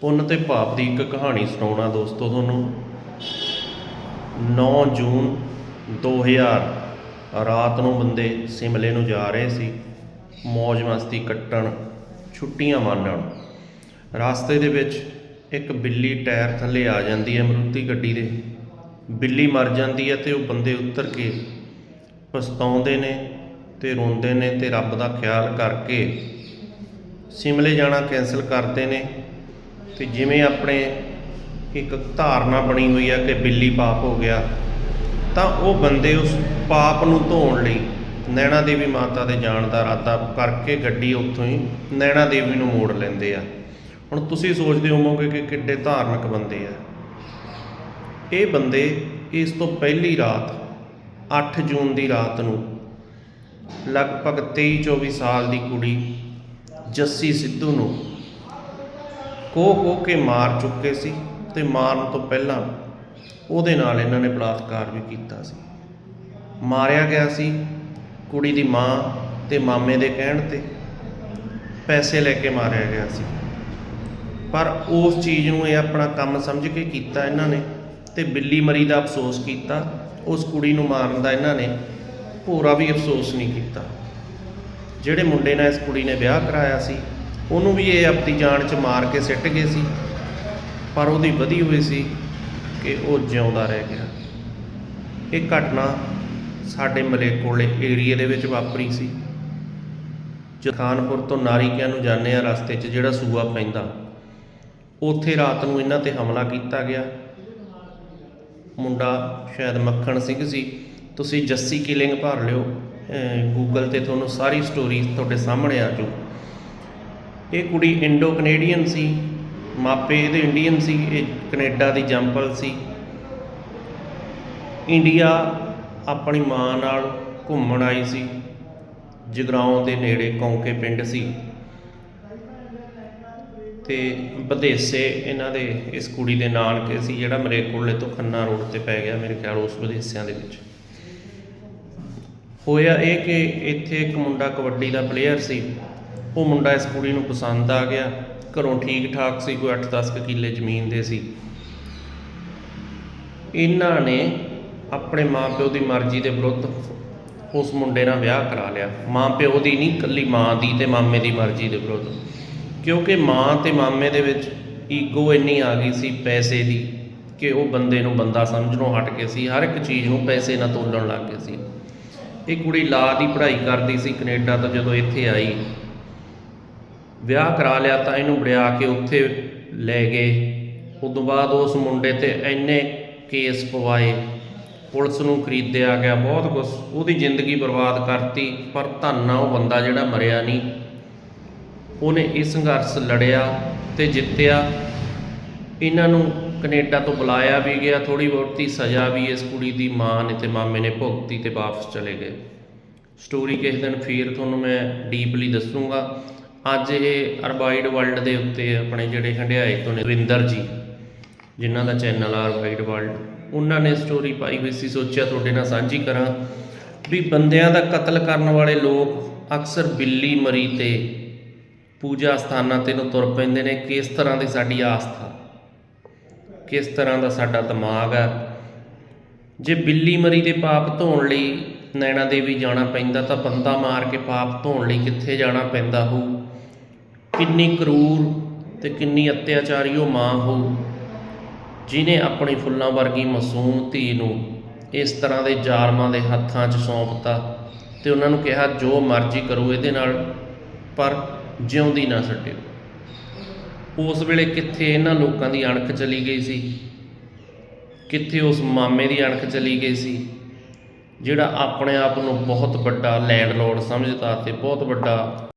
ਪੁੰਨ ਤੇ ਪਾਪ ਦੀ ਇੱਕ ਕਹਾਣੀ ਸੁਣਾਉਣਾ ਦੋਸਤੋ ਤੁਹਾਨੂੰ। 9 ਜੂਨ 2000 ਰਾਤ ਨੂੰ ਬੰਦੇ ਸਿਮਲੇ ਨੂੰ ਜਾ ਰਹੇ ਸੀ। ਮौज ਮਸਤੀ ਕੱਟਣ, ਛੁੱਟੀਆਂ ਮਾਣਨ ਰਸਤੇ ਦੇ ਵਿੱਚ ਇੱਕ ਬਿੱਲੀ ਟਾਇਰ ਥੱਲੇ ਆ ਜਾਂਦੀ ਹੈ ਮਰੂਤੀ ਗੱਡੀ ਦੇ। ਬਿੱਲੀ ਮਰ ਜਾਂਦੀ ਹੈ ਤੇ ਉਹ ਬੰਦੇ ਉੱਤਰ ਕੇ ਪਛਤਾਉਂਦੇ ਨੇ ਤੇ ਰੋਂਦੇ ਨੇ ਤੇ ਰੱਬ ਦਾ ਖਿਆਲ ਕਰਕੇ ਸਿਮਲੇ ਜਾਣਾ ਕੈਨਸਲ ਕਰਦੇ ਨੇ। ਤੇ ਜਿਵੇਂ ਆਪਣੇ ਇੱਕ ਧਾਰਨਾ ਬਣੀ ਹੋਈ ਆ ਕਿ ਬਿੱਲੀ ਪਾਪ ਹੋ ਗਿਆ, ਤਾਂ ਉਹ ਬੰਦੇ ਉਸ ਪਾਪ ਨੂੰ ਧੋਣ ਲਈ ਨੈਣਾ ਦੇਵੀ ਮਾਤਾ ਦੇ ਜਾਣ ਦਾ ਇਰਾਦਾ ਕਰਕੇ ਗੱਡੀ ਉੱਥੋਂ ਹੀ ਨੈਣਾ ਦੇਵੀ ਨੂੰ ਮੋੜ ਲੈਂਦੇ ਆ। ਹੁਣ ਤੁਸੀਂ ਸੋਚਦੇ ਹੋਵੋਗੇ ਕਿ ਕਿੱਡੇ ਧਾਰਮਿਕ ਬੰਦੇ ਆ। ਇਹ ਬੰਦੇ ਇਸ ਤੋਂ ਪਹਿਲੀ ਰਾਤ 8 ਜੂਨ ਦੀ ਰਾਤ ਨੂੰ ਲਗਭਗ 23 24 ਸਾਲ ਦੀ ਕੁੜੀ ਜੱਸੀ ਸਿੱਧੂ ਨੂੰ ਕੋ ਕੋ ਕੇ ਮਾਰ ਚੁੱਕੇ ਸੀ ਤੇ ਮਾਰਨ ਤੋਂ ਪਹਿਲਾਂ ਉਹਦੇ ਨਾਲ ਇਹਨਾਂ ਨੇ ਬਲਾਤਕਾਰ ਵੀ ਕੀਤਾ ਸੀ। ਮਾਰਿਆ ਗਿਆ ਸੀ ਕੁੜੀ ਦੀ ਮਾਂ ਤੇ ਮਾਮੇ ਦੇ ਕਹਿਣ ਤੇ ਪੈਸੇ ਲੈ ਕੇ ਮਾਰਿਆ ਗਿਆ ਸੀ। ਪਰ ਉਸ ਚੀਜ਼ ਨੂੰ ਇਹ ਆਪਣਾ ਕੰਮ ਸਮਝ ਕੇ ਕੀਤਾ ਇਹਨਾਂ ਨੇ ਤੇ ਬਿੱਲੀ ਮਰੀ ਦਾ ਅਫਸੋਸ ਕੀਤਾ, ਉਸ ਕੁੜੀ ਨੂੰ ਮਾਰਨ ਦਾ ਇਹਨਾਂ ਨੇ ਪੂਰਾ ਵੀ ਅਫਸੋਸ ਨਹੀਂ ਕੀਤਾ। ਜਿਹੜੇ ਮੁੰਡੇ ਨਾਲ ਇਸ ਕੁੜੀ ਨੇ ਵਿਆਹ ਕਰਾਇਆ ਸੀ ਉਹਨੂੰ ਵੀ ਇਹ ਆਪਣੀ ਜਾਨ 'ਚ ਮਾਰ ਕੇ ਸਿੱਟ ਗਏ ਸੀ। ਪਰ ਉਹਦੀ ਵਧੀ ਹੋਈ ਸੀ ਕਿ ਉਹ ਜਿਉਂਦਾ ਰਹਿ ਗਿਆ। ਇਹ ਘਟਨਾ ਸਾਡੇ ਮਲੇਕੋਲੇ ਏਰੀਏ ਦੇ ਵਿੱਚ ਵਾਪਰੀ ਸੀ। ਜਖਾਨਪੁਰ ਤੋਂ ਨਾਰੀਕਿਆਂ ਨੂੰ ਜਾਂਦੇ ਆ ਰਸਤੇ 'ਚ ਜਿਹੜਾ ਸੂਆ ਪੈਂਦਾ, ਉੱਥੇ ਰਾਤ ਨੂੰ ਇਹਨਾਂ ਤੇ ਹਮਲਾ ਕੀਤਾ ਗਿਆ। ਮੁੰਡਾ ਸ਼ਾਇਦ ਮੱਖਣ ਸਿੰਘ ਸੀ। ਤੁਸੀਂ ਜੱਸੀ ਕਿਲਿੰਗ ਭਰ ਲਿਓ। ਗੂਗਲ ਤੇ ਤੁਹਾਨੂੰ ਸਾਰੀ ਸਟੋਰੀ ਤੁਹਾਡੇ ਸਾਹਮਣੇ ਆ ਜੂ ਇਹ ਕੁੜੀ ਇੰਡੋ ਕੈਨੇਡੀਅਨ ਸੀ, ਮਾਪੇ ਇਹਦੇ ਇੰਡੀਅਨ ਸੀ, ਇਹ ਕੈਨੇਡਾ ਦੀ ਜੰਪਲ ਸੀ। ਇੰਡੀਆ ਆਪਣੀ ਮਾਂ ਨਾਲ ਘੁੰਮਣ ਆਈ ਸੀ, ਜਗਰਾਉਂ ਦੇ ਨੇੜੇ ਕੌਂਕੇ ਪਿੰਡ ਸੀ। ਤੇ ਵਿਦੇਸੇ ਇਹਨਾਂ ਦੇ ਇਸ ਕੁੜੀ ਦੇ ਨਾਨਕੇ ਸੀ, ਜਿਹੜਾ ਮੇਰੇ ਕੋਲੇ ਤੋਂ ਖੰਨਾ ਰੋਡ ਤੇ ਪੈ ਗਿਆ, ਮੇਰੇ ਖਿਆਲ ਉਸ ਵਿਦੇਸਿਆਂ ਦੇ ਵਿੱਚ। ਹੋਇਆ ਇਹ ਕਿ ਇੱਥੇ ਇੱਕ ਮੁੰਡਾ ਕਬੱਡੀ ਦਾ ਪਲੇਅਰ ਸੀ ਉਹ ਮੁੰਡਾ ਇਸ ਕੁੜੀ ਨੂੰ ਪਸੰਦ ਆ ਗਿਆ। ਘਰੋਂ ਠੀਕ ਠਾਕ ਸੀ, ਕੋਈ 8-10 ਕਿੱਲੇ ਜ਼ਮੀਨ ਦੇ ਸੀ। ਇਹਨਾਂ ਨੇ ਆਪਣੇ ਮਾਪਿਓ ਦੀ ਮਰਜ਼ੀ ਦੇ ਵਿਰੁੱਧ ਉਸ ਮੁੰਡੇ ਨਾਲ ਵਿਆਹ ਕਰਾ ਲਿਆ। ਮਾਪਿਓ ਦੀ ਨਹੀਂ, ਇਕੱਲੀ ਮਾਂ ਦੀ ਤੇ ਮਾਮੇ ਦੀ ਮਰਜ਼ੀ ਦੇ ਵਿਰੁੱਧ। ਕਿਉਂਕਿ ਮਾਂ ਤੇ ਮਾਮੇ ਦੇ ਵਿੱਚ ਈਗੋ ਇੰਨੀ ਆ ਗਈ ਸੀ ਪੈਸੇ ਦੀ ਕਿ ਉਹ ਬੰਦੇ ਨੂੰ ਬੰਦਾ ਸਮਝਣੋਂ ਹਟ ਕੇ ਸੀ। ਹਰ ਇੱਕ ਚੀਜ਼ ਨੂੰ ਪੈਸੇ ਨਾਲ ਤੋਲਣ ਲੱਗ ਗਏ ਸੀ। ਇਹ ਕੁੜੀ ਲਾ ਦੀ ਪੜ੍ਹਾਈ ਕਰਦੀ ਸੀ ਕੈਨੇਡਾ ਤੋਂ ਜਦੋਂ ਇੱਥੇ ਆਈ। ਵਿਆਹ ਕਰਾ ਲਿਆ ਤਾਂ ਇਹਨੂੰ ਵੜਿਆ ਕੇ ਉੱਥੇ ਲੈ ਗਏ। ਉਦੋਂ ਬਾਅਦ ਉਸ ਮੁੰਡੇ ਤੇ ਇੰਨੇ ਕੇਸ ਪਵਾਏ। ਪੁਲਿਸ ਨੂੰ ਖਰੀਦਿਆ ਗਿਆ ਬਹੁਤ ਕੁਝ ਉਹਦੀ ਜ਼ਿੰਦਗੀ ਬਰਬਾਦ ਕਰਤੀ, ਪਰ ਧੰਨਾ ਉਹ ਬੰਦਾ ਜਿਹੜਾ ਮਰਿਆ ਨਹੀਂ। ਉਹਨੇ ਇਹ ਸੰਘਰਸ਼ ਲੜਿਆ ਤੇ ਜਿੱਤਿਆ। ਇਹਨਾਂ ਨੂੰ ਕੈਨੇਡਾ ਤੋਂ ਬੁਲਾਇਆ ਵੀ ਗਿਆ। ਥੋੜੀ ਬਹੁਤੀ ਸਜ਼ਾ ਵੀ ਇਸ ਕੁੜੀ ਦੀ ਮਾਂ ਨੇ ਤੇ ਮਾਮੇ ਨੇ ਭੁਗਤੀ ਤੇ ਵਾਪਸ ਚਲੇ ਗਏ। ਸਟੋਰੀ ਕਿਸੇ ਦਿਨ ਫੇਰ ਤੁਹਾਨੂੰ ਮੈਂ ਡੀਪਲੀ ਦੱਸੂਗਾ। ਅੱਜ ਇਹ ਅਰਬਾਈਡ ਵਰਲਡ ਦੇ ਉੱਤੇ ਆਪਣੇ ਜਿਹੜੇ ਹੰਡਿਆਏ ਤੋਂ ਨੇ ਰਵਿੰਦਰ ਜੀ, ਜਿਨ੍ਹਾਂ ਦਾ ਚੈਨਲ ਆ ਅਰਬਾਈਡ ਵਰਲਡ, ਉਹਨਾਂ ਨੇ ਸਟੋਰੀ ਪਾਈ ਹੋਈ ਸੀ, ਸੋਚਿਆ ਤੁਹਾਡੇ ਨਾਲ ਸਾਂਝੀ ਕਰਾਂ ਵੀ ਬੰਦਿਆਂ ਦਾ ਕਤਲ ਕਰਨ ਵਾਲੇ ਲੋਕ ਅਕਸਰ ਬਿੱਲੀ ਮਰੀ ਤੇ ਪੂਜਾ ਸਥਾਨਾਂ ਤੇ ਨੂੰ ਤੁਰ ਪੈਂਦੇ ਨੇ। ਕਿਸ ਤਰ੍ਹਾਂ ਦੀ ਸਾਡੀ ਆਸਥਾ? ਕਿਸ ਤਰ੍ਹਾਂ ਦਾ ਸਾਡਾ ਦਿਮਾਗ ਹੈ ਜੇ ਬਿੱਲੀ ਮਰੀ ਦੇ ਪਾਪ ਧੋਣ ਲਈ ਨੈਣਾ ਦੇਵੀ ਜਾਣਾ ਪੈਂਦਾ ਤਾਂ ਬੰਦਾ ਮਾਰ ਕੇ ਪਾਪ ਧੋਣ ਲਈ ਕਿੱਥੇ ਜਾਣਾ ਪੈਂਦਾ ਹੋ ਕਿੰਨੀ ਕਰੂਰ ਤੇ ਕਿੰਨੀ ਅਤਿਆਚਾਰੀ ਉਹ ਮਾਂ ਹੋ ਜਿਨੇ ਆਪਣੀ ਫੁੱਲਾਂ ਵਰਗੀ ਮਾਸੂਮ ਧੀ ਨੂੰ ਇਸ ਤਰ੍ਹਾਂ ਦੇ ਜ਼ਾਲਮਾਂ ਦੇ ਹੱਥਾਂ 'ਚ ਸੌਂਪਤਾ ਤੇ ਉਹਨਾਂ ਨੂੰ ਕਿਹਾ, ਜੋ ਮਰਜ਼ੀ ਕਰੋ ਇਹਦੇ ਨਾਲ, ਪਰ ਜਿਉਂਦੀ ਨਾ ਛੱਡਿਓ। ਉਸ ਵੇਲੇ ਕਿੱਥੇ ਇਹਨਾਂ ਲੋਕਾਂ ਦੀ ਅਣਖ ਚਲੀ ਗਈ ਸੀ? ਕਿੱਥੇ ਉਸ ਮਾਮੇ ਦੀ ਅਣਖ ਚਲੀ ਗਈ ਸੀ, ਜਿਹੜਾ ਆਪਣੇ ਆਪ ਨੂੰ ਬਹੁਤ ਵੱਡਾ ਲੈਂਡਲੋਰਡ ਸਮਝਦਾ ਤੇ ਬਹੁਤ ਵੱਡਾ